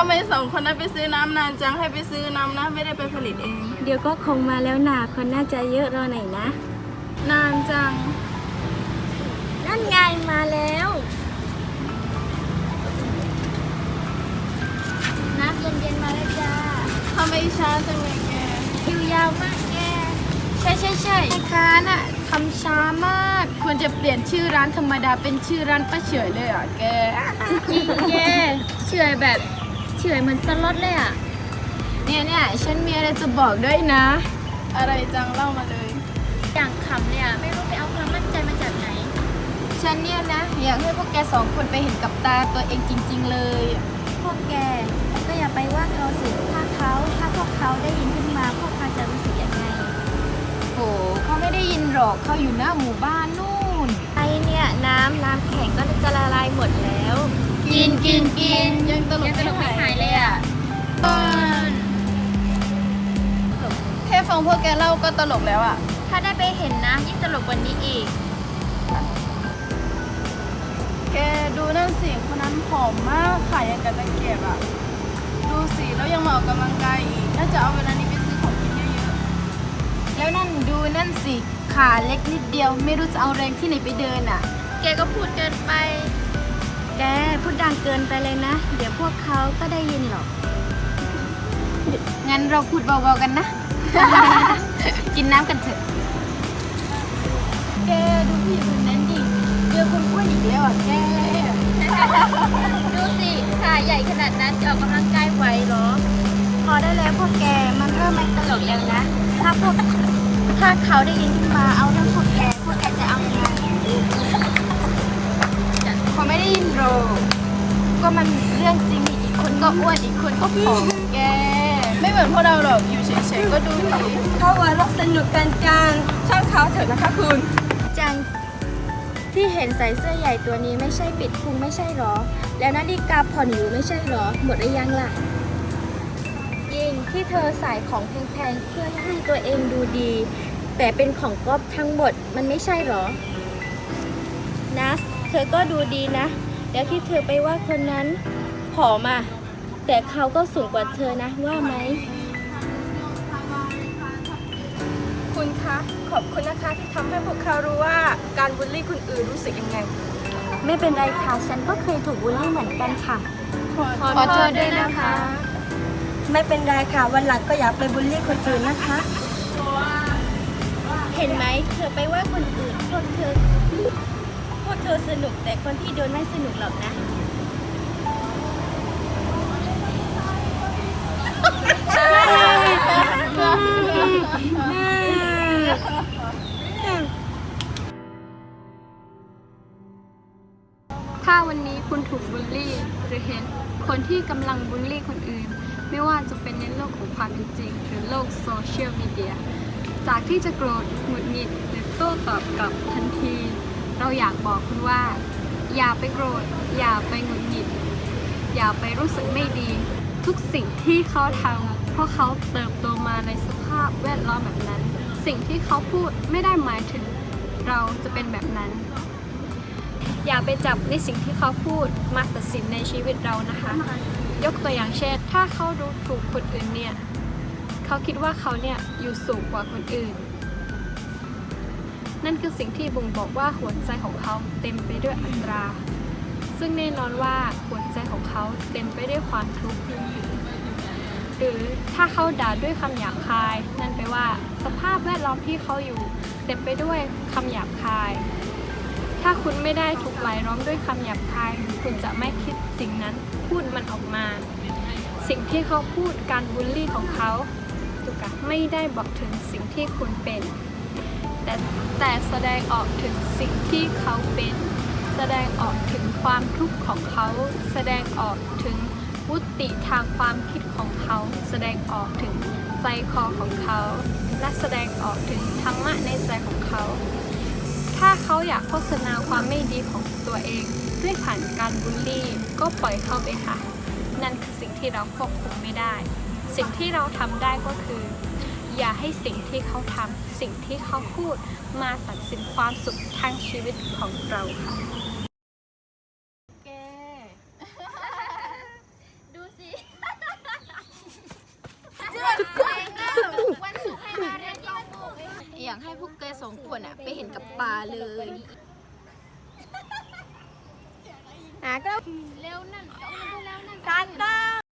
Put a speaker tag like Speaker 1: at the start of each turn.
Speaker 1: ทำไมสองคนนั้นไปซื้อน้ำนานจังให้ไปซื้อน้ำนะไม่ได้ไปผลิตเอง
Speaker 2: เดี๋ยวก็คงมาแล้วนาคนน่าจะเยอะรอหน่อยนะ
Speaker 1: นานจัง
Speaker 2: นั่นไงมาแล้ว น้ำเย็นๆมาแล้วจ้า
Speaker 1: ทำไมช้าจังเลยแก
Speaker 2: คิวยาวมากแก ใช่ใช่ใช่แม่ค้าน่ะทำช้ามาก
Speaker 1: ควรจะเปลี่ยนชื่อร้านธรรมดาเป็นชื่อร้านป้าเฉยเลยอะแก
Speaker 2: จริงแกเฉอยแบบ เฉอยเหมือนสล็อตเลยอะ
Speaker 1: เนี่ยเนี่ยฉันมีอะไรจะบอกด้วยนะ อะไรจังเล่ามาเลย
Speaker 2: อย่างขำเลยอะไม่รู้ไปเอาความมั่นใจมาจากไหน
Speaker 1: ฉันเนี่ยนะ อยากให้พวกแกสองคนไปเห็นกับตาตัวเองจริง ๆ เลย
Speaker 2: พวกแกก็อย่าไปว่าเขาสิถ้าเขาถ้าพวกเขาได้ยินขึ้นมาพวกเขาจะรู้สึกยังไง
Speaker 1: โหเขาไม่ได้ยินหรอกเขาอยู่หน้าหมู่บ้านนู่น
Speaker 2: ไอเนี่ยน้ำน้ำแข็งก็จะละลายหมดแล้ว
Speaker 1: กินกินกินยังตลกไม่หายเลยอะแค่ฟังพวกแกเล่าก็ตลกแล้วอะ
Speaker 2: ถ้าได้ไปเห็นนะยิ่งตลกกว่านี้อีก
Speaker 1: แกดูนั่นสิคนนั้นผอมมากขายยังกับตะเกียบอะ ดูสิแล้วยังมาออกกำลังกายอีก น่าจะเอาเวลานี้ไปซื้อของกินเยอะๆ แล้วนั่นดูนั่นสิขาเล็กนิดเดียวไม่รู้จะเอาแรงที่ไหนไปเดินอะ
Speaker 2: แกก็พูดเกินไป แกพูดดังเกินไปเลยนะ เดี๋ยวพวกเขาก็ได้ยินหรอก
Speaker 1: งั้นเราพูดเบาๆกันนะ กินน้ำกันเถอะ แกดูพี่คนนั้นดิเจอคนอ้วนอีกแล้วอะแก
Speaker 2: ดูสิขาใหญ่ขนาดนั้นจะออกกำลังกายไหวเหรอ พอได้แล้วพวกแกมันเริ่มไม่ตลกแล้วนะ ถ้าพวกถ้าเขาได้ยินขึ้นมาเอาเรื่องพวกแก พวกแกจะเอายังไง
Speaker 1: เขาไม่ได้ยินหรอกก็มันเรื่องจริงอีกคนก็อ้วนอีกคนก็ผอมแก ไม่เหมือนพวกเราหรอกอยู่เฉยๆก็ดูดี
Speaker 3: เขาหัวเราะสนุกกันจังช่างเขาเถอะนะคะคุณ
Speaker 2: จังที่เห็นใส่เสื้อใหญ่ตัวนี้ไม่ใช่ปิดพุงไม่ใช่หรอ แล้วนาฬิกาผ่อนอยู่ไม่ใช่หรอ หมดหรือยังล่ะยิงที่เธอใส่ของแพงๆเพื่อให้ตัวเองดูดี แต่เป็นของก๊อฟทั้งหมดมันไม่ใช่หรอนัส เธอก็ดูดีนะแล้วที่เธอไปว่าคนนั้นผอมอะแต่เขาก็สูงกว่าเธอนะว่าไหม
Speaker 3: คุณคะ ขอบคุณนะคะที่ทำให้พวกเขารู้ว่าการบูลลี่คนอื่นรู้สึกยังไง
Speaker 2: ไม่เป็นไรค่ะ ฉันก็เคยถูกบูลลี่เหมือนกันค่ะ
Speaker 1: ขอโทษด้วยนะคะ
Speaker 3: ไม่เป็นไรค่ะ วันหลังก็อย่าไปบูลลี่คนอื่นนะคะ
Speaker 2: เห็นไหมเธอไปว่าคนอื่นพวกเธอพ วกเธอสนุกแต่คนที่โดนไม่สนุกหรอกนะ
Speaker 4: ถ้าวันนี้คุณถูกบูลลี่หรือเห็นคนที่กำลังบูลลี่คนอื่น ไม่ว่าจะเป็นในโลกของความเป็นจริง หรือโลกโซเชียลมีเดีย จากที่จะโกรธหงุดหงิดหรือโต้ตอบกลับทันที เราอยากบอกคุณว่า อย่าไปโกรธ อย่าไปหงุดหงิด อย่าไปรู้สึกไม่ดี ทุกสิ่งที่เขาทำเพราะเขาเติบโตมาในสภาพแวดล้อมแบบนั้น สิ่งที่เขาพูดไม่ได้หมายถึงเราจะเป็นแบบนั้น อย่าไปจับในสิ่งที่เขาพูดมาตัดสินในชีวิตเรานะคะ ยกตัวอย่างเช่น ถ้าเขาดูถูกคนอื่นเนี่ย เขาคิดว่าเขาเนี่ยอยู่สูงกว่าคนอื่น นั่นคือสิ่งที่บ่งบอกว่าหัวใจของเขาเต็มไปด้วยอัตรา ซึ่งแน่นอนว่าหัวใจของเขาเต็มไปด้วยความทุกข์หรือถ้าเขาด่าด้วยคำหยาบคาย นั่นแปลว่า สภาพแวดล้อมที่เขาอยู่ เต็มไปด้วยคำหยาบคาย ถ้าคุณไม่ได้ถูกไหลล้อมด้วยคำหยาบคาย คุณจะไม่คิดสิ่งนั้นพูดมันออกมา สิ่งที่เขาพูดการบูลลี่ของเขาถูกกะไม่ได้บอกถึงสิ่งที่คุณเป็น แต่แต่แสดงออกถึงสิ่งที่เขาเป็น แสดงออกถึงความทุกข์ของเขา แสดงออกถึงวุติทางความคิดของเขา แสดงออกถึงใจคอของเขา และแสดงออกถึงธรรมะในใจของเขา ถ้าเขาอยากโฆษณาความไม่ดีของตัวเอง ด้วยผ่านการบูลลี่ก็ปล่อยเข้าไปค่ะ นั่นคือสิ่งที่เราควบคุมไม่ได้ สิ่งที่เราทำได้ก็คือ อย่าให้สิ่งที่เขาทำสิ่งที่เขาพูดมาตัดสินความสุขทางชีวิตของเราค่ะ
Speaker 1: แก
Speaker 2: ดูสิวันศุกให้มาเรียนกองอยากให้พวกแกสองคนอะไปเห็นกับปลาเลยนาก็
Speaker 4: เร็วนั่นเร็วนั่น
Speaker 2: ซันตอร์